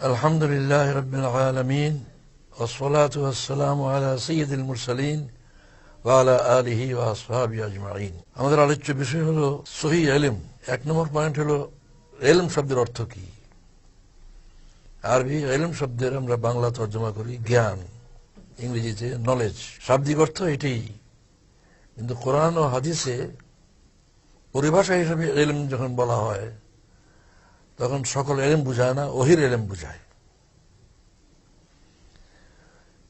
الحمد لله رب العالمين والصلاة والسلام على سيد المرسلين وعلى آله وأصحابه أجمعين আমাদের আলোচ্য বিষয় হলো সহি এলিম এক নম্বর পয়েন্ট হলো এলম শব্দের অর্থ কি আরবি এলম শব্দের আমরা বাংলা তর্জমা করি জ্ঞান ইংরেজিতে নলেজ শাব্দিক অর্থ এটাই কিন্তু কোরআন ও হাদিসে পরিভাষা হিসেবে এলম যখন বলা হয় তখন সকল এলেম বুঝায় না ওহির এলেম বুঝায়।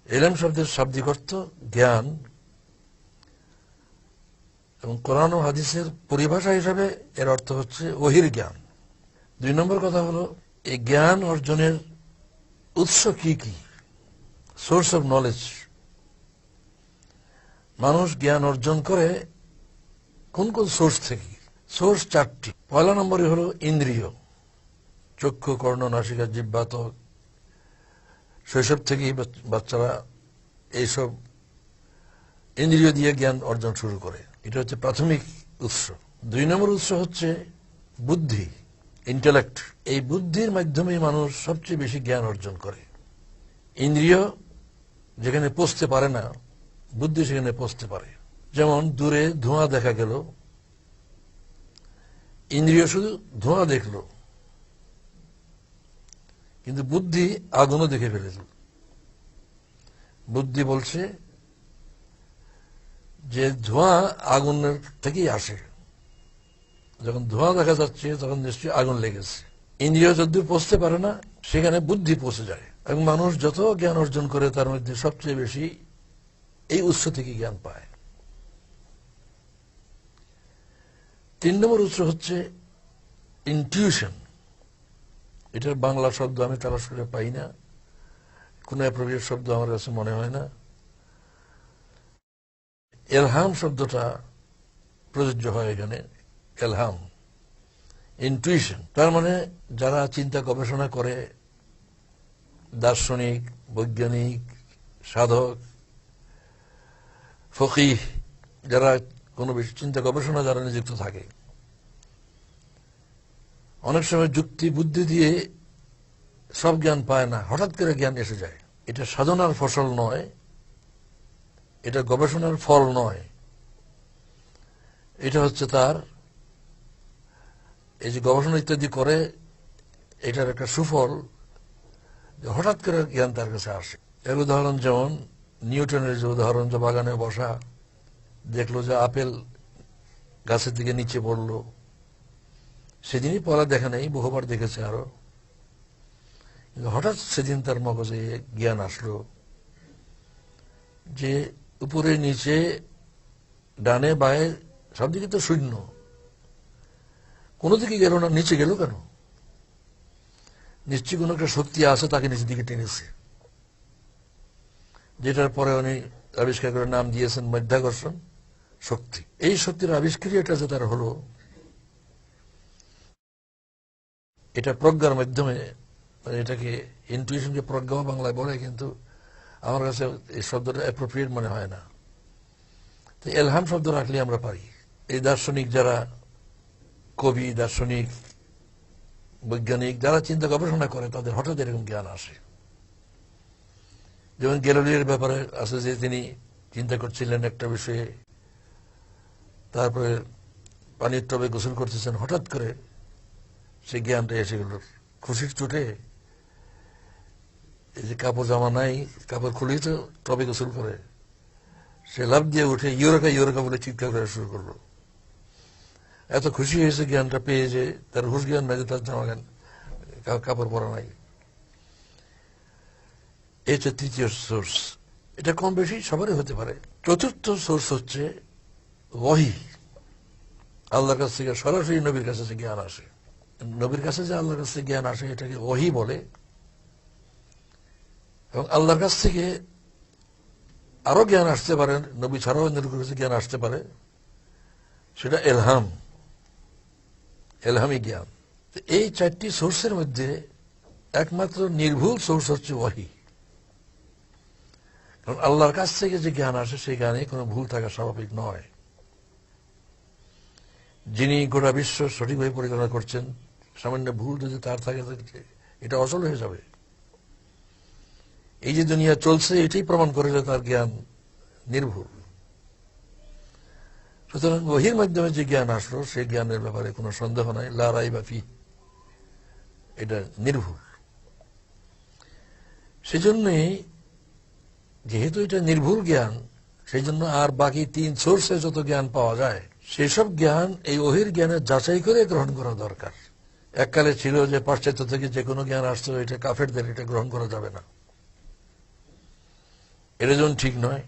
এলেম শব্দের শাব্দিক অর্থ জ্ঞান। এবং কোরআন ও হাদিসের পরিভাষা হিসাবে এর অর্থ হচ্ছে ওহির জ্ঞান। দুই নম্বর কথা হলো এই জ্ঞান অর্জনের উৎস কি কি? সোর্স অফ নলেজ মানুষ জ্ঞান অর্জন করে কোন কোন সোর্স থেকে? সোর্স চারটি। পয়লা নম্বরই হলো ইন্দ্রিয়। চক্ষু, কর্ণ, নাসিকা জিব্বাত শৈশব থেকেই বাচ্চারা এইসব ইন্দ্রিয় দিয়ে জ্ঞান অর্জন শুরু করে। এটা হচ্ছে প্রাথমিক উৎস। দুই নম্বর উৎস হচ্ছে বুদ্ধি, ইন্টেলেক্ট। এই বুদ্ধির মাধ্যমে মানুষ সবচেয়ে বেশি জ্ঞান অর্জন করে। ইন্দ্রিয় যেখানে পৌঁছতে পারে না, বুদ্ধি সেখানে পৌঁছতে পারে। যেমন দূরে ধোঁয়া দেখা গেল, ইন্দ্রিয় শুধু ধোঁয়া দেখল কিন্তু বুদ্ধি আগুনও দেখে ফেলেছিল বুদ্ধি বলছে যে ধোঁয়া আগুনের থেকেই আসে। যখন ধোঁয়া দেখা যাচ্ছে, তখন নিশ্চয়ই আগুন লেগেছে। ইন্দ্রিয় যদি পৌঁছতে পারে না, সেখানে বুদ্ধি পৌঁছে যায়। এবং মানুষ যত জ্ঞান অর্জন করে, তার মধ্যে সবচেয়ে বেশি এই উৎস থেকে জ্ঞান পায়। তিন নম্বর উৎস হচ্ছে ইনটিউশন এটার বাংলা শব্দ আমি তালাশ করে পাই না। কোন অ্যাপ্রোপ্রিয়েট শব্দ আমার কাছে মনে হয় না। এলহাম শব্দটা প্রযোজ্য হয় এখানে, এলহাম। ইনটুইশন তার মানে যারা চিন্তা গবেষণা করে, দার্শনিক, বৈজ্ঞানিক, সাধক, ফকিহ, যারা কোনো বেশি চিন্তা গবেষণা যারা নিযুক্ত থাকে অনেক সময় যুক্তি, বুদ্ধি দিয়ে সব জ্ঞান পায় না, হঠাৎ করে জ্ঞান এসে যায়। এটা সাধনার ফসল নয়, এটা গবেষণার ফল নয়। এটা হচ্ছে তার, এই যে গবেষণা ইত্যাদি করে, এটার একটা সুফল হঠাৎ করে জ্ঞান তার কাছে আসে। এর উদাহরণ যেমন, নিউটনের যে উদাহরণ, যে বাগানে বসা, দেখল যে আপেল গাছের দিকে নিচে পড়ল। সেদিনই পড়া দেখা নেই, বহুবার দেখেছে আরও। হঠাৎ সেদিন তার মগজে জ্ঞান আসলো যে উপরে নিচে, ডানে বায়ে সব দিকে তো শূন্য। কোনো দিকে গেল না, নিচে গেল কেন? নিশ্চয়ই কোনো একটা শক্তি আছে তাকে নিচের দিকে টেনেছে। যেটার পরে উনি আবিষ্কার করে নাম দিয়েছেন মধ্যাকর্ষণ শক্তি। এই শক্তির আবিষ্ক্রিয়াটা যে তার হলো এটা প্রজ্ঞার মাধ্যমে মানে এটাকে ইন্টুইশনকে প্রজ্ঞা বাংলায় বলে, কিন্তু আমার কাছে এই শব্দটা অ্যাপ্রোপ্রিয়েট মনে হয় না। তো এলহাম শব্দ রাখলে আমরা পারি। এই দার্শনিক যারা কবি, দার্শনিক, বৈজ্ঞানিক, যারা চিন্তা গবেষণা করে, তাদের হঠাৎ এরকম জ্ঞান আসে। যেমন গ্যালোলিয়ার ব্যাপারে আছে যে তিনি চিন্তা করছিলেন একটা বিষয়ে, তারপরে পানির টবে গোসল করতেছেন, হঠাৎ করে সে জ্ঞানটা এসে গেল খুশির চোটে। এই যে কাপড় জামা নাই, কাপড় খুলেই তো টবে গোসল করে। সে লাভ দিয়ে উঠে ইউরোকা ইউরোকা বলে চিৎকার করা শুরু করল। এত খুশি হয়েছে জ্ঞানটা পেয়ে যে তার হুশ জ্ঞান নাই তার জামা জ্ঞান কাপড় পরা নাই। হচ্ছে তৃতীয় সোর্স এটা কম বেশি সবারই হতে পারে। চতুর্থ সোর্স হচ্ছে ওহি আল্লাহর কাছ থেকে সরাসরি নবীর কাছে জ্ঞান আসে। নবীর কাছে যে আল্লাহর কাছে জ্ঞান আসে, এটাকে ওহি বলে। এবং আল্লাহর কাছ থেকে আরও জ্ঞান আসতে পারে, নবী ছাড়াও অন্যের কাছে জ্ঞান আসতে পারে। সেটা এলহাম। এলহামি জ্ঞান। এই চারটি সোর্সের মধ্যে একমাত্র নির্ভুল সোর্স হচ্ছে ওয়াহি কারণ আল্লাহর কাছ থেকে যে জ্ঞান আসে, সেই জ্ঞানে কোনো ভুল থাকা স্বাভাবিক নয়। যিনি গোটা বিশ্ব সঠিকভাবে পরিচালনা করছেন সামান্য ভুল যদি তার থাকে এটা অচল হয়ে যাবে? এই যে দুনিয়া চলছে, এটাই প্রমাণ করে যে তার জ্ঞান নির্ভুল। সুতরাং ওহির মাধ্যমে যে জ্ঞান আসলো সেই জ্ঞানের ব্যাপারে কোনো সন্দেহ নাই লারাই বাফি এটা নির্ভুল। সেজন্যই যেহেতু এটা নির্ভুল জ্ঞান সেই জন্য আর বাকি তিন সোর্সে যত জ্ঞান পাওয়া যায়, সেসব জ্ঞান এই ওহির জ্ঞানের যাচাই করে গ্রহণ করা দরকার। এককালে ছিল যে পাশ্চাত্য থেকে যে কোনো জ্ঞান আসতো, এটা কাফেরদের, এটা গ্রহণ করা যাবে না। এটা যেমন ঠিক নয়।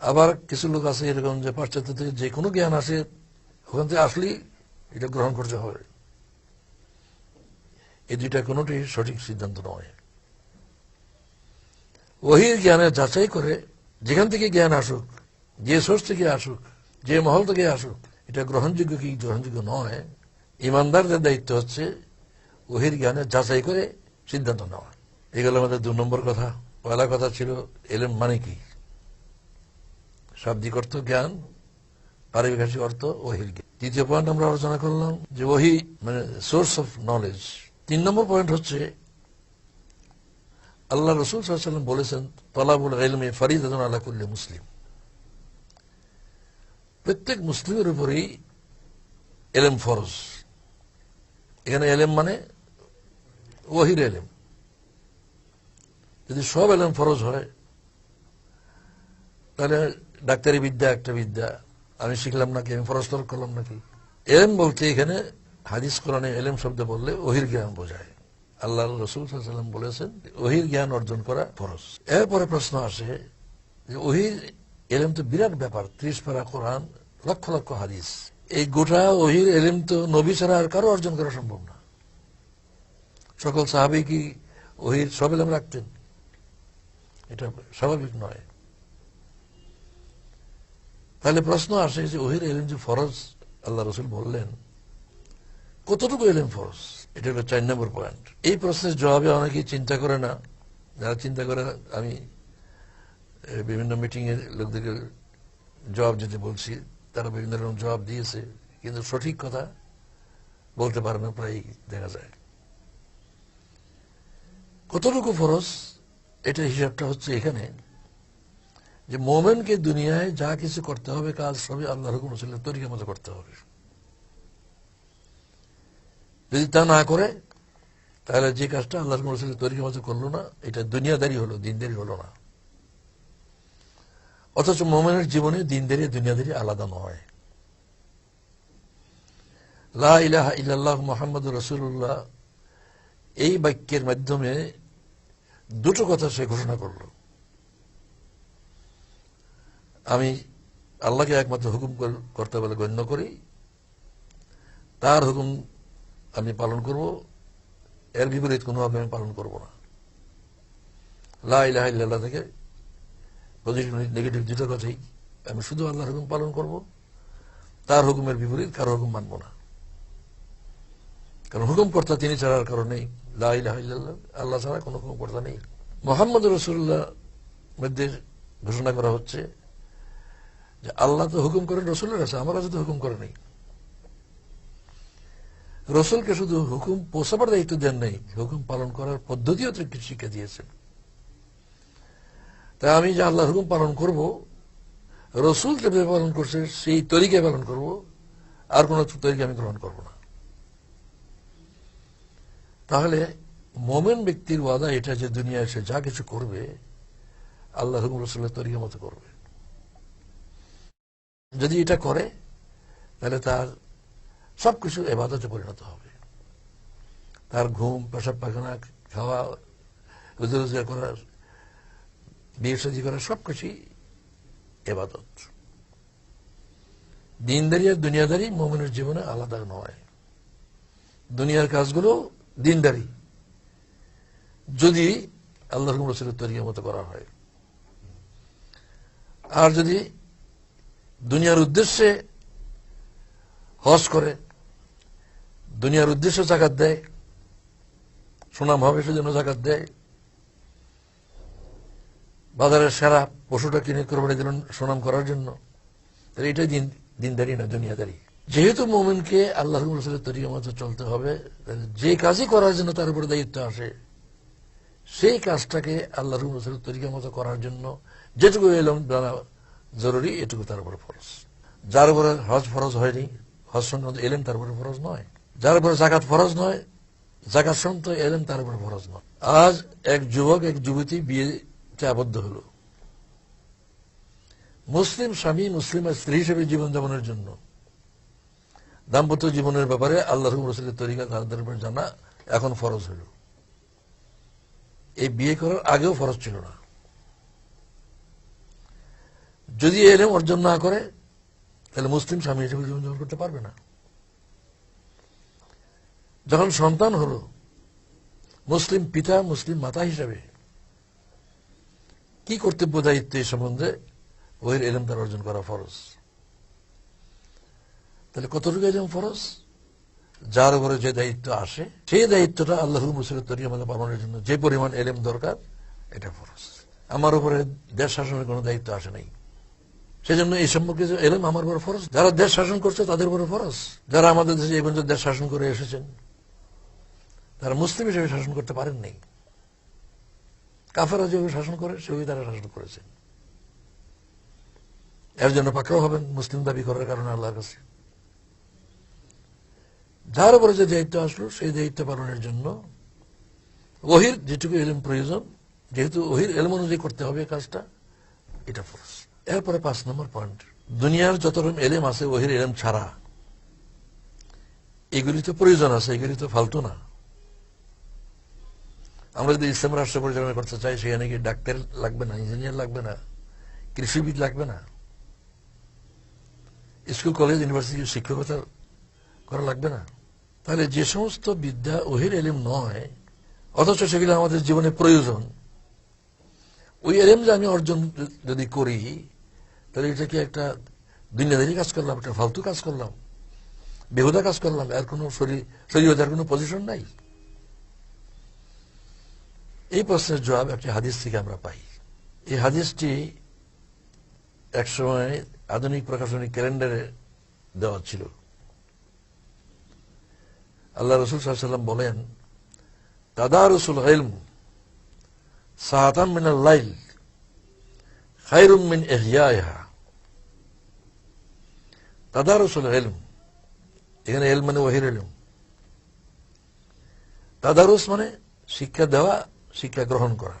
আবার কিছু লোক আছে এরকম যে পাশ্চাত্য থেকে যে কোনো জ্ঞান আসে, ওখান থেকে আসলেই এটা গ্রহণ করতে হবে। এই দুইটা কোনোটি সঠিক সিদ্ধান্ত নয়। ওহির জ্ঞানের যাচাই করে যেখান থেকে জ্ঞান আসুক, যে সোর্স থেকে আসুক, যে মহল থেকে আসুক, এটা গ্রহণযোগ্য কি গ্রহণযোগ্য নয়। ইমানদারদের দায়িত্ব হচ্ছে, ওহির জ্ঞানের যাচাই করে সিদ্ধান্ত নেওয়া। এগুলো আমাদের দু নম্বর কথা। পয়লা কথা ছিল, এলেম মানে কি? শাব্দিক অর্থ জ্ঞান, পারিভাষিক অর্থ ওহির জ্ঞান। দ্বিতীয় পয়েন্ট আমরা আলোচনা করলাম যে ওহি মানে সোর্স অফ নলেজ তিন নম্বর পয়েন্ট হচ্ছে, আল্লাহ রসুল সাল্লাম বলেছেন, তলাবুল এলমে ফরিদ আল্লাহ করলে মুসলিম। প্রত্যেক মুসলিমের উপরেই এলেম ফরজ। এখানে এলেম মানে ওহির এলেম। যদি সব এলেম ফরজ হয়, তাহলে ডাক্তারি বিদ্যা একটা বিদ্যা। আমি শিখলাম নাকি, আমি ফরজ তরক করলাম নাকি? এলেম বলতে এখানে হাদিস, কোরআনে এলেম শব্দ বললে ওহির জ্ঞান বোঝায়। আল্লাহ রসুল বলেছেন ওহির জ্ঞান অর্জন করা ফরজ। এরপরে প্রশ্ন আসে যে ওহির এলেম তো বিরাট ব্যাপার। ত্রিশ পারা কোরআন, লক্ষ লক্ষ হাদিস। এই গোটা ওহির এলেম তো নবী ছাড়া আর কারও অর্জন করা সম্ভব না। সকল সাহাবি কি ওহির সব এলেম রাখতেন? এটা স্বাভাবিক নয়। তাহলে প্রশ্ন আসে যে ওহির এলেম যে ফরজ, আল্লাহ রসুল বললেন, কতটুকু এলেম ফরজ? এটা হলো চার নম্বর পয়েন্ট। এই প্রশ্নের জবাবে অনেকেই চিন্তা করে না। যারা চিন্তা করে, আমি বিভিন্ন মিটিং এ লোকদেরকে জবাব দিতে বলছি। তারা বিভিন্ন রকম জবাব দিয়েছে, কিন্তু সঠিক কথা বলতে পারে না প্রায় দেখা যায়। কতটুকু ফরজ, এটা হিসাবটা হচ্ছে এখানে, যে মোমেনকে দুনিয়ায় যা কিছু করতে হবে, কাজ সবই আল্লাহ হুকুম, রসুলের তরিকা মতো করতে হবে। যদি তা না করে, তাহলে যে কাজটা আল্লাহ রসুলের তরিকা মতো করল না, এটা দুনিয়াদারি হলো, দিনদারি হলো না। অথচ মোমেনের জীবনে দিনদারি দুনিয়াদারি আলাদা নয়। মোহাম্মদ রসুল্লাহ এই বাক্যের মাধ্যমে দুটো কথা সে ঘোষণা করল। আমি আল্লাহকে একমাত্র হুকুম কর- করতে বলে গণ্য করি। তার হুকুম আমি পালন করব। এর বিপরীত কোনোভাবে আমি পালন করব না। লা ইলাহা ইল্লাল্লাহ থেকে পজিটিভ নেগেটিভ দুটো কথাই। আমি শুধু আল্লাহর হুকুম পালন করব, তার হুকুমের বিপরীত কারও হুকুম মানব না। কারণ হুকুম কর্তা তিনি ছাড়ার ইলাহা আল্লাহ ছাড়া কোনো হুকুম কর্তা নেই। মোহাম্মদ রসুল্লাহ মধ্যে ঘোষণা করা হচ্ছে যে আল্লাহ তো হুকুম করেন, রসুলের কাছে, আমার কাছে তো হুকুম করে নেই। রসুলকে শুধু হুকুম পৌঁছাবার দায়িত্ব দেন নাই, হুকুম পালন করার পদ্ধতিও তো একটু শিক্ষা দিয়েছেন। তাই আমি যে আল্লাহর হুকুম পালন করব, রসুল যেভাবে পালন করছে, সেই তরিকে পালন করব, আর কোন তরিকে আমি গ্রহণ করব না। তাহলে মোমেন ব্যক্তির ওয়াদা এটা যে দুনিয়া এসে যা কিছু করবে আল্লাহ হুকুম রসুলের তরিকা মতো করবে। যদি এটা করে, তাহলে তার সবকিছু এবাদতে পরিণত হবে। তার ঘুম পেশাব পায়খানা খাওয়া রোজগার করা বিয়ে করা সবকিছুই এবাদত। দিনদারি আর দুনিয়াদারি মোমেনের জীবনে আলাদা নয়। দুনিয়ার কাজগুলো দিনদারি। যদি আল্লাহ রসুলের তরিকার মতো করা হয়। আর যদি দুনিয়ার উদ্দেশ্যে হজ করে, দুনিয়ার উদ্দেশ্যে জাকাত দেয়, সুনাম হবে সেজন্য জাকাত দেয় বাজারের সেরা পশুটা কিনে কোরবানি দিলেন সুনাম করার জন্য। এটাই দিন দিনদারি না, দুনিয়াদারি। যেহেতু মোমেনকে আল্লাহ রসুলের তরিকা মতো চলতে হবে যে কাজই করার জন্য তার উপরে দায়িত্ব আসে, সেই কাজটাকে আল্লাহ রসুলের তরিকা মতো করার জন্য যেটুকু এলম জানা জরুরি, এটুকু তার উপরে ফরজ। যার উপরে হজ ফরজ হয়নি, হজ সংক্রান্ত এলেম তার উপরে ফরজ নয়। যার উপরে জাকাত ফরজ নয় জাকাত সংক্রান্ত এলেম তার উপরে ফরজ নয়। আজ এক যুবক, এক যুবতী বিয়েতে আবদ্ধ হলো। মুসলিম স্বামী মুসলিম স্ত্রী হিসেবে জীবনযাপনের জন্য। দাম্পত্য জীবনের ব্যাপারে আল্লাহ রসুলের তরিকা তাদের জানা, এখন ফরজ হইল এই বিয়ে করার আগেও ফরজ ছিল না। যদি এলেম অর্জন না করে, তাহলে মুসলিম স্বামী হিসেবে জীবনযাপন করতে পারবে না। যখন সন্তান হলো, মুসলিম পিতা, মুসলিম মাতা হিসেবে কি কর্তব্য দায়িত্ব এই সম্বন্ধে? ওহির এলেম তার অর্জন করা ফরজ। তাহলে কতটুকু এলেম ফরজ? যার উপরে যে দায়িত্ব আসে, সেই দায়িত্বটা আল্লাহ মুসলিম তরিকা মতো পালনের জন্য যে পরিমাণ এলেম দরকার, এটা ফরজ। আমার উপরে দেশ শাসনের কোনো দায়িত্ব আসে নাই। সেজন্য এই সম্পর্কে যে এলেম আমার উপর ফরজ, যারা দেশ শাসন করছে তাদের উপরে ফরজ। যারা আমাদের দেশে এই পর্যন্ত দেশ শাসন করে এসেছেন, তারা মুসলিম হিসেবে শাসন করতে পারেন নাই। কাফেরা যেভাবে শাসন করে, সেভাবে তারা শাসন করেছেন এর জন্য পাকড়াও হবেন, মুসলিম দাবি করার কারণে আল্লাহর কাছে। যার উপরে যে দায়িত্ব আসলো, সেই দায়িত্ব পালনের জন্য ওহির যেটুকু এলম প্রয়োজন, যেহেতু ওহির এলম অনুযায়ী করতে হবে কাজটা, এটা ফরজ। এরপরে পাঁচ নম্বর পয়েন্ট। দুনিয়ার যত রকম এলেম আছে, ওহির এলেম ছাড়া এগুলি তো প্রয়োজন আছে, এগুলি তো ফালতু না। আমরা যদি ইসলাম রাষ্ট্র পরিচালনা করতে চাই সেখানে কি ডাক্তার লাগবে না, ইঞ্জিনিয়ার লাগবে না, কৃষিবিদ লাগবে না। স্কুল, কলেজ, ইউনিভার্সিটি, শিক্ষকতা করা লাগবে না। তাহলে যে সমস্ত বিদ্যা ওহির এলিম নয়, অথচ সেগুলো আমাদের জীবনে প্রয়োজন। ওই এলিম যে আমি অর্জন যদি করি, তাহলে এটা কি একটা দুনিয়াদারি কাজ করলাম, একটা ফালতু কাজ করলাম, বেহুদা কাজ করলাম, এর কোনো শরীর শরীর কোনো পজিশন নাই। এই প্রশ্নের জবাব একটি হাদিস থেকে আমরা পাই। এই হাদিসটি একসময় আধুনিক প্রকাশনী ক্যালেন্ডারে দেওয়া ছিল। আল্লাহ রসুল সাল্লাম বলেন, তাদা রসুল হেলম সাহাতাম মিনাল লাইল খাইরুম মিন এহিয়া তাদা রসুল হেলম এখানে এল মানে ওহির এলম তাদারুস মানে শিক্ষা দেওয়া শিক্ষা গ্রহণ করা।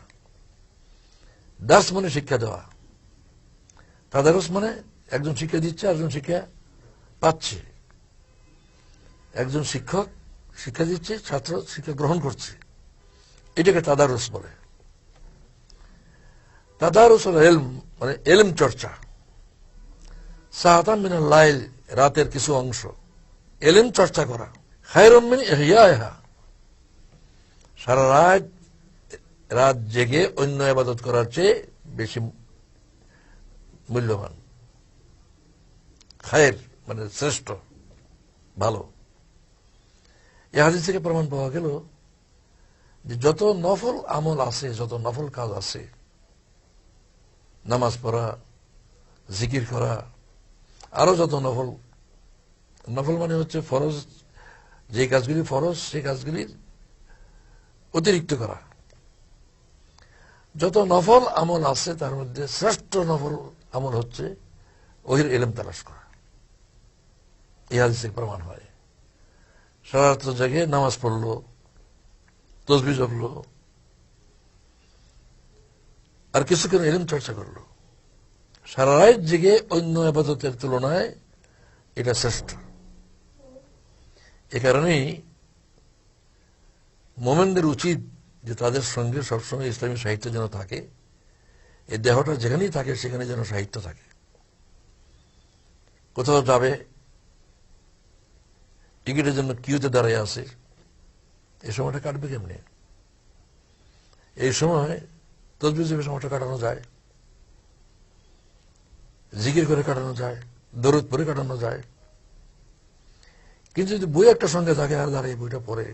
দাস মানে শিক্ষা দেওয়া। তাদারুস মানে একজন শিক্ষা দিচ্ছে একজন শিক্ষা পাচ্ছে। একজন শিক্ষক শিক্ষা দিচ্ছে, ছাত্র শিক্ষা গ্রহণ করছে। এটাকে তাদারুস বলে। তাদারুস এলম মানে এলম চর্চা। সাহাতাম মিনাল লাইল, রাতের কিছু অংশ। এলেম চর্চা করা। খায়রম সারা রাত রাত জেগে অন্য আবাদত করার চেয়ে বেশি মূল্যবান। খায়ের মানে শ্রেষ্ঠ, ভালো। এ থেকে প্রমাণ পাওয়া গেল যে যত নফল আমল আছে, যত নফল কাজ আছে, নামাজ পড়া, জিকির করা, আরও যত নফল নফল মানে হচ্ছে ফরজ, যে কাজগুলি ফরজ, সেই কাজগুলি অতিরিক্ত করা। যত নফল আমল আছে, তার মধ্যে শ্রেষ্ঠ নফল আমল হচ্ছে ওহির এলেম তালাশ করা। এই হাদিসের প্রমাণ হয়। সারাত্র জায়গায় নামাজ পড়ল, তসবি জপলো, আর কিছুক্ষণ এলেম চর্চা করল। সারা রাত জেগে অন্য আবাদতের তুলনায় এটা শ্রেষ্ঠ। এ কারণেই মোমেনদের উচিত যে তাদের সঙ্গে সবসময় ইসলামী সাহিত্য যেন থাকে এই দেহটা যেখানেই থাকে সেখানে যেন সাহিত্য থাকে। কোথাও যাবে, টিকিটের জন্য কিউতে দাঁড়িয়ে আছে এই সময়টা কাটবে কেমনি? এই সময় তসবি হিসেবে সময়টা কাটানো যায়, জিকির করে কাটানো যায়, দরদ পরে কাটানো যায়। কিন্তু যদি বই একটা সঙ্গে থাকে আর দাঁড়িয়ে বইটা পড়ে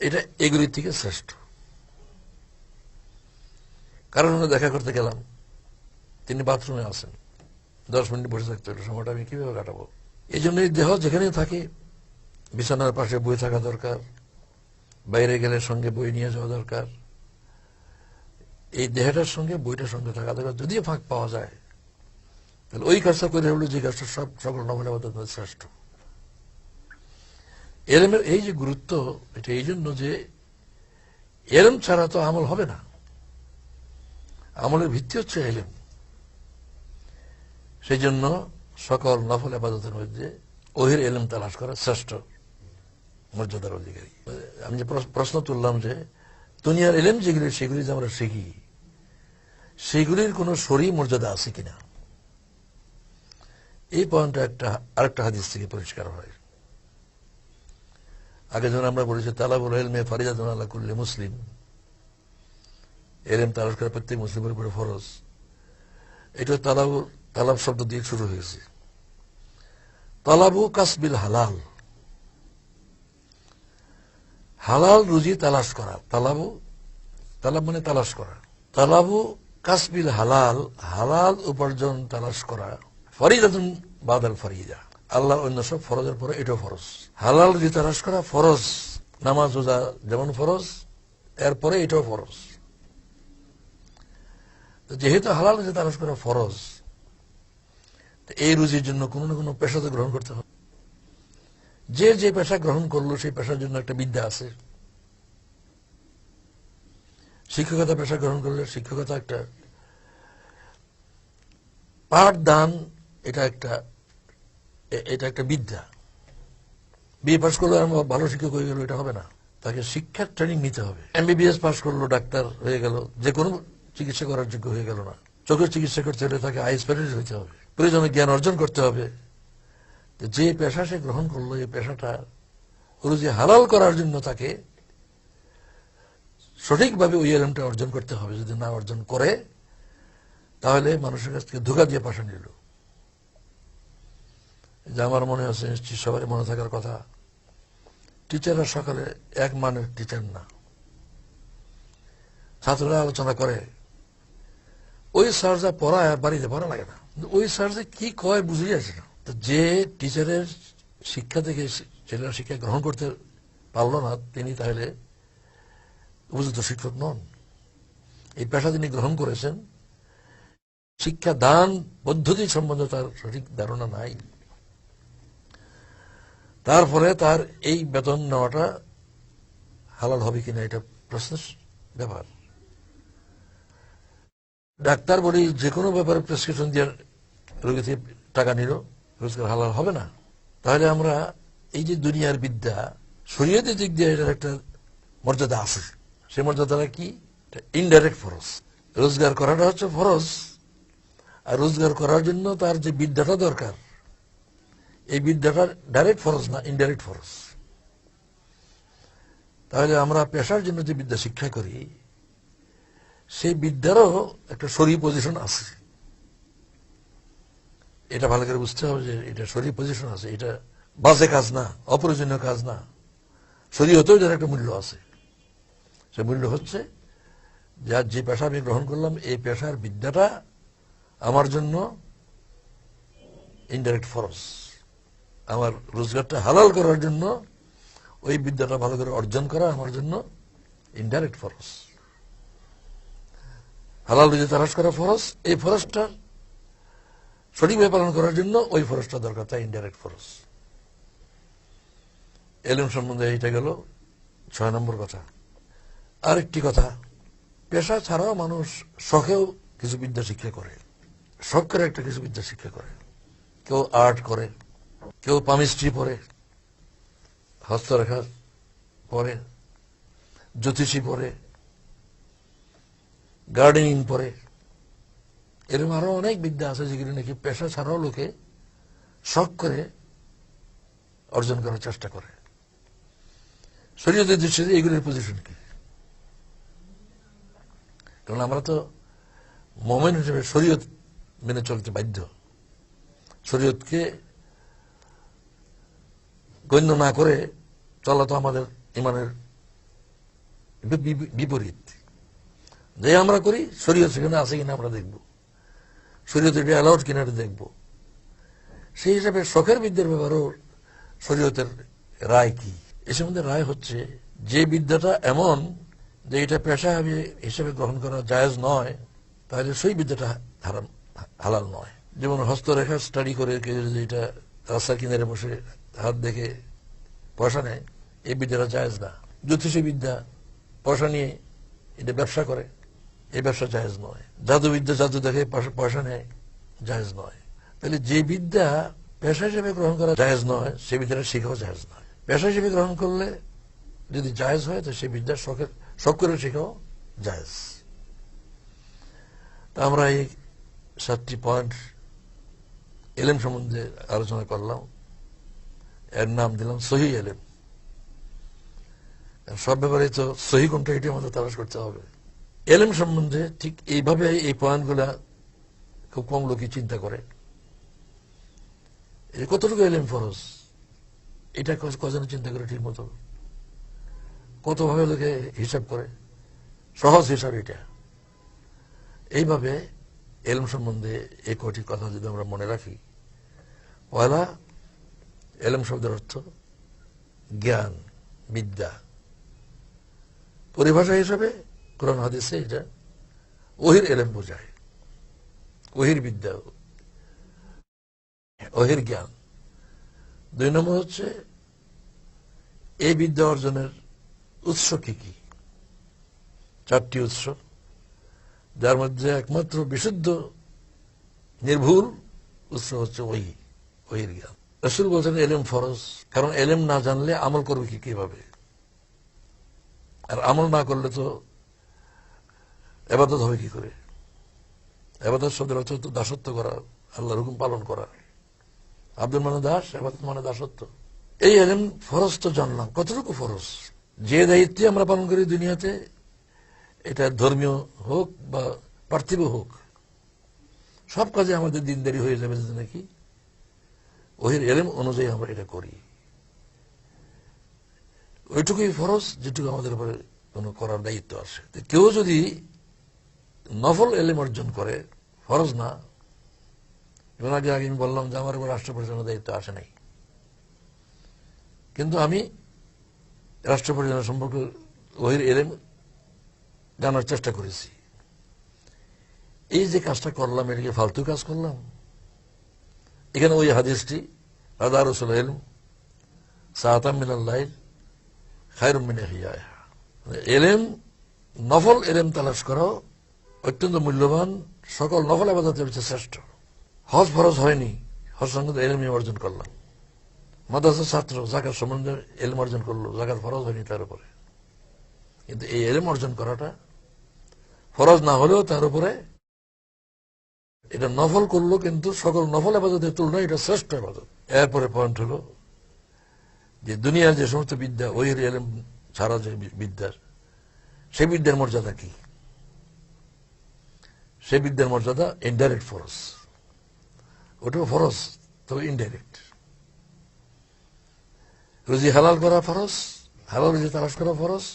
এটা এগুলির থেকে শ্রেষ্ঠ। কারণ দেখা করতে গেলাম, তিনি বাথরুমে আসেন দশ মিনিট বসে থাকতে হলো, সময়টা আমি কীভাবে কাটাবো? এই জন্য দেহ যেখানে থাকে, বিছানার পাশে বই থাকা দরকার, বাইরে গেলে সঙ্গে বই নিয়ে যাওয়া দরকার। এই দেহটার সঙ্গে, বইটার সঙ্গে থাকা দরকার। যদিও ফাঁক পাওয়া যায়, তাহলে ওই কাজটা করে হলো যে কাজটা সব, সকল নবল শ্রেষ্ঠ। এলেমের এই যে গুরুত্ব, এটা এই জন্য যে এলেম ছাড়া তো আমল হবে না। আমলের ভিত্তি হচ্ছে এলেম। সেই জন্য সকল নফল আবাদতের মধ্যে ওহির এলেম তালাশ করা শ্রেষ্ঠ মর্যাদার অধিকারী। আমি যে প্রশ্ন তুললাম যে, দুনিয়ার এলেম যেগুলি, সেগুলি যে আমরা শিখি, সেগুলির কোনো সরি মর্যাদা আছে কিনা? এই পয়েন্টটা একটা, আরেকটা হাদিস থেকে পরিষ্কার হয়। আগে যখন আমরা বলেছি তালাবুল এলমে ফারিদাতুন আল্লাহ করলে মুসলিম। এলেম তালাশ করা প্রত্যেক মুসলিমের উপরে ফরজ। এটা তালাবু, তালাব শব্দ দিয়ে শুরু হয়েছে। তালাবু কাসবিল হালাল। হালাল রুজি তালাশ করা। তালাবু, তালাব মানে তালাশ করা। তালাবু কাসবিল হালাল হালাল উপার্জন তালাশ করা। ফরিদাতুন বাদাল ফরিদা আল্লাহ অন্য সব ফরজের পরে এটাও ফরজ। হালাল তালাশ করা, ফরজ। নামাজ, রোজা যেমন ফরজ, এরপরে এটাও ফরজ। যেহেতু হালাল রুজি তালাশ করা ফরজ এই রুজির জন্য কোনো না কোনো পেশা তো গ্রহণ করতে হবে। যে যে পেশা গ্রহণ করল, সেই পেশার জন্য একটা বিদ্যা আছে। শিক্ষকতা পেশা গ্রহণ করলে শিক্ষকতা একটা পাঠ দান এটা একটা এটা একটা বিদ্যা। বিএ পাস করল আর ভালো শিক্ষক হয়ে গেল, এটা হবে না। তাকে শিক্ষার ট্রেনিং নিতে হবে। এমবিবিএস পাস করল, ডাক্তার হয়ে গেল। যে কোনো চিকিৎসা করার যোগ্য হয়ে গেল না। চোখের চিকিৎসা করতে হলে তাকে আই স্পেশালিস্ট হইতে হবে। প্রয়োজনে জ্ঞান অর্জন করতে হবে। যে পেশা সে গ্রহণ করল, এই পেশাটা রুজি হালাল করার জন্য তাকে সঠিকভাবে ওই এলএমটা অর্জন করতে হবে। যদি না অর্জন করে, তাহলে মানুষের কাছ থেকে ধোকা দিয়ে পাশা নিল। যে আমার মনে আছে নিশ্চয়ই সবারই মনে থাকার কথা। টিচাররা সকালে এক মানের টিচার না। ছাত্ররা আলোচনা করে। ওই স্যার যা পড়ায়, বাড়িতে পড়া লাগে না। ওই স্যার যে কি কয় বুঝেই আসে না। তো যে টিচারের শিক্ষা থেকে ছেলেরা শিক্ষা গ্রহণ করতে পারল না, তিনি তাহলে উপযুক্ত শিক্ষক নন। এই পেশা তিনি গ্রহণ করেছেন। শিক্ষা দান পদ্ধতি সম্বন্ধে তার সঠিক ধারণা নাই। তারপরে তার এই বেতন নেওয়াটা হালাল হবে কিনা এটা প্রশ্নের ব্যাপার। ডাক্তার বলি, যে কোনো ব্যাপারে প্রেসক্রিপশন দিয়ে রোগী থেকে টাকা নিল, রোজগার হালাল হবে না। তাহলে আমরা এই যে দুনিয়ার বিদ্যা শরীয়তের দিক দিয়ে এটার একটা মর্যাদা আছে, সেই মর্যাদাটা কি? ইনডাইরেক্ট ফরজ। রোজগার করাটা হচ্ছে ফরজ, আর রোজগার করার জন্য তার যে বিদ্যাটা দরকার এই বিদ্যাটা ডাইরেক্ট ফরজ না ইনডাইরেক্ট ফরজ তাহলে আমরা পেশার জন্য যে বিদ্যা শিক্ষা করি, সেই বিদ্যারও একটা শরীর পজিশন আছে। এটা ভালো করে বুঝতে হবে যে এটা শরীর পজিশন আছে, এটা বাজে কাজ না, অপ্রয়োজনীয় কাজ না। শরীর হতেও যার একটা মূল্য আছে। সে মূল্য হচ্ছে যার যে পেশা আমি গ্রহণ করলাম, এই পেশার বিদ্যাটা আমার জন্য ইনডাইরেক্ট ফরজ আমার রোজগারটা হালাল করার জন্য, ওই বিদ্যাটা ভালো করে অর্জন করা আমার জন্য ইনডাইরেক্ট ফরজ। হালাল রুজি তালাশ করা ফরজ, এই ফরজটা সঠিকভাবে পালন করার জন্য ওই ফরজটা দরকার, তাই ইনডাইরেক্ট ফরজ। এলএম সম্বন্ধে এইটা গেল ছয় নম্বর কথা। আরেকটি কথা, পেশা ছাড়াও মানুষ শখেও কিছু বিদ্যা শিক্ষা করে। শখ করে একটা কিছু বিদ্যা শিক্ষা করে। কেউ আর্ট করে কেউ পামিস্ট্রি পড়ে হস্তরেখা পড়ে জ্যোতিষী পড়ে গার্ডেনিং পড়ে এরকম আরও অনেক বিদ্যা আছে যেগুলি নাকি পেশা ছাড়াও লোকে শখ করে অর্জন করার চেষ্টা করে। শরীয়তের দৃষ্টিতে এগুলির পজিশন কি? কারণ আমরা তো মোমেন হিসেবে শরীয়ত মেনে চলতে বাধ্য। শরীয়তকে গণ্য না করে চলা তো আমাদের ইমানের বিপরীত। যে আমরা করি, শরীয়ত সেখানে আছে কিনা আমরা দেখব। শরীয়ত এটা অ্যালাউড কিনা এটা দেখব। সেই হিসাবে শখের বিদ্যার ব্যাপারেও শরীয়তের রায় কি? এ সম্বন্ধে রায় হচ্ছে, যে বিদ্যাটা এমন যে এটা পেশা হিসেবে গ্রহণ করা জায়েজ নয়, তাহলে সেই বিদ্যাটা হালাল নয়। যেমন হস্তরেখা স্টাডি করে কেউ যদি এটা রাস্তার কিনারে বসে হাত দেখে পয়সা নেয়, এই বিদ্যাটা জায়েজ না। জ্যোতিষী বিদ্যা, পয়সা নিয়ে এটা ব্যবসা করে, এই ব্যবসা জায়েজ নয়। জাদুবিদ্যা জাদু দেখে পয়সা- নেয়, জায়েজ নয়। তাহলে যে বিদ্যা পেশা হিসেবে গ্রহণ করা জায়েজ নয়, সে বিদ্যাটা শেখাও জায়েজ নয়। পেশা হিসেবে গ্রহণ করলে যদি জায়েজ হয়, তো সেই বিদ্যা শখের শখ করে শেখাও জায়েজ। তা আমরা এই সাতটি পয়েন্ট এলেম সম্বন্ধে আলোচনা করলাম। এর নাম দিলাম সহি এলেম। সব ব্যাপারে তো সহি কোনটা এটি আমাদের তালাশ করতে হবে। এলেম সম্বন্ধে ঠিক এইভাবে এই পয়েন্টগুলা খুব কম লোকই চিন্তা করে। কতটুকু এলেম ফরজ? এটা কজন চিন্তা করে ঠিক মতো? কতভাবে লোকে হিসাব করে? সহজ হিসাব এটা। এইভাবে এলম সম্বন্ধে এই কটি কথা যদি আমরা মনে রাখি, পয়লা এলম শব্দের অর্থ জ্ঞান, বিদ্যা। পরিভাষা হিসাবে কোরআন হাদিসে এটা ওহির এলেম বোঝায়। ওহির বিদ্যা ওহির জ্ঞান। দুই নম্বর হচ্ছে এই বিদ্যা অর্জনের উৎস কি কি? চারটি উৎস, যার মধ্যে একমাত্র বিশুদ্ধ, নির্ভুল উৎস হচ্ছে ওই ওহির জ্ঞান। রসুল বলছেন এলেম ফরজ, কারণ এলেম না জানলে আমল করবে কি কীভাবে? আর আমল না করলে তো এবাদত হবে কি করে? এবাদত শব্দের অর্থ তো দাসত্ব করা, আল্লাহর হুকুম পালন করা। আব্দুল মানে দাস, এবাদত মানে দাসত্ব। এই এলেম ফরজ তো জানলাম, কতটুকু ফরজ? যে দায়িত্বে আমরা পালন করি দুনিয়াতে, এটা ধর্মীয় হোক বা পার্থিব হোক, সব কাজে আমাদের দিনদারি হয়ে যাবে নাকি? ওহির এলেম অনুযায়ী আমরা এটা করি। ওইটুকুই ফরজ, যেটুকু আমাদের উপরে কোনো করার দায়িত্ব আছে। কেউ যদি নফল এলেম অর্জন করে, ফরজ না এবং আগে আগে আমি বললাম যে আমার উপর রাষ্ট্র পরিচালনার দায়িত্ব আসে নাই। কিন্তু আমি রাষ্ট্র পরিচালনা সম্পর্কে ওহির এলেম জানার চেষ্টা করেছি। এই যে কাজটা করলাম, এটাকে ফালতু কাজ করলাম এখানে ওই হাদিসটি রাদা রসুল এলম সাহাতাম মিনাল্লাহ খায়রুম মিনে হিয়ায় এলেম, নফল এলেম তালাশ করো, অত্যন্ত মূল্যবান, সকল নফল আবাদতের হচ্ছে শ্রেষ্ঠ। হজ ফরজ হয়নি, হজ সঙ্গে এলেম অর্জন করলাম। মাদ্রাসার ছাত্র জাকাত সম্বন্ধে এলম অর্জন করল, জাকাত ফরজ হয়নি তার উপরে। কিন্তু এই এলেম অর্জন করাটা ফরজ না হলেও তার উপরে এটা নফল করল কিন্তু সকল নফল আবাদতের তুলনায় এটা শ্রেষ্ঠ আবাদত। এরপরে পয়েন্ট হলো যে দুনিয়ার যে সমস্ত বিদ্যা, ওই এলেম ছাড়া যে বিদ্যার সেই বিদ্যার মর্যাদা কি? সেই বিদ্যার মর্যাদা ইনডাইরেক্ট ফরজ ওটাও ফরজ তবে ইনডাইরেক্ট রুজি হালাল করা ফরস হালাল রুজি তালাশ করা ফরস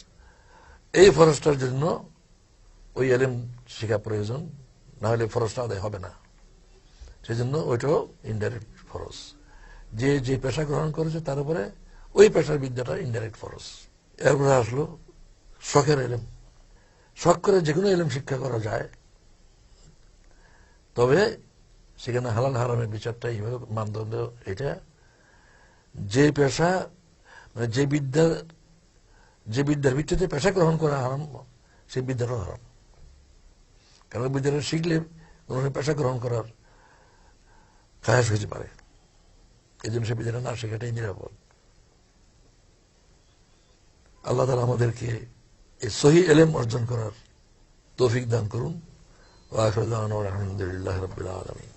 এই ফরসটার জন্য ওই এলেম শেখা প্রয়োজন। না হলে ফরজটা আদায় হবে না। সেই জন্য ওইটাও ইনডাইরেক্ট ফরজ। যে যে পেশা গ্রহণ করেছে তার উপরে ওই পেশার বিদ্যাটা ইনডাইরেক্ট ফরজ। এরপরে আসলো শখের এলেম। শখ করে যে কোনো এলেম শিক্ষা করা যায়। তবে সেখানে হালাল হারামের বিচারটা এইভাবে মানদণ্ড এটা। যে পেশা মানে যে বিদ্যা, যে বিদ্যার ভিত্তিতে পেশা গ্রহণ করা হারাম সেই বিদ্যাটাও হারাম। কারণ ওই শিখলে কোনো পেশা গ্রহণ করার খায়াস হতে পারে? এই জন্য সে বিদ্যালয় না শেখাটাই নিরাপদ। আল্লাহ তালা আমাদেরকে এই সহি এলেম অর্জন করার তৌফিক দান করুন। ও আখর আলহামদুলিল্লাহ রবিল আলমী